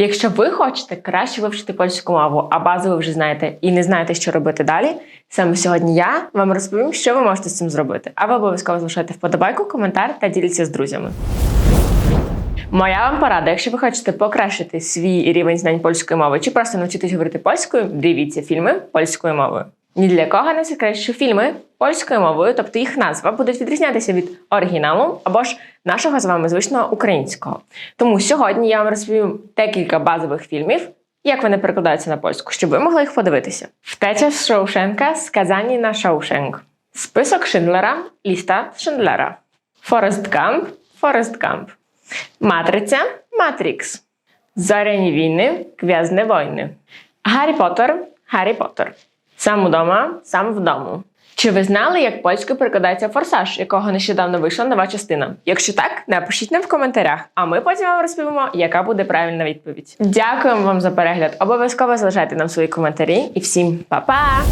Якщо ви хочете краще вивчити польську мову, а базу ви вже знаєте і не знаєте, що робити далі, саме сьогодні я вам розповім, що ви можете з цим зробити. А ви обов'язково залишайте вподобайку, коментар та діліться з друзями. Моя вам порада, якщо ви хочете покращити свій рівень знань польської мови чи просто навчитись говорити польською, дивіться фільми польською мовою. Ні для кого не секрет, що фільми польською мовою, тобто їх назва, будуть відрізнятися від оригіналу або ж нашого з вами звичного українського. Тому сьогодні я вам розповім декілька базових фільмів, як вони перекладаються на польську, щоб ви могли їх подивитися. Втеча з Шоушенка, сказані на Шоушенк. Список Шиндлера, ліста Шиндлера. Форест Гамп, Форест Гамп. Матриця, Матрікс. Зоряні війни, Гв'язні війни. Гаррі Поттер, Гаррі Поттер. Сам удома, сам вдому. Чи ви знали, як польською перекладається форсаж, якого нещодавно вийшла нова частина? Якщо так, напишіть нам в коментарях, а ми потім вам розповімо, яка буде правильна відповідь. Дякуємо вам за перегляд. Обов'язково залишайте нам свої коментарі і всім па-па!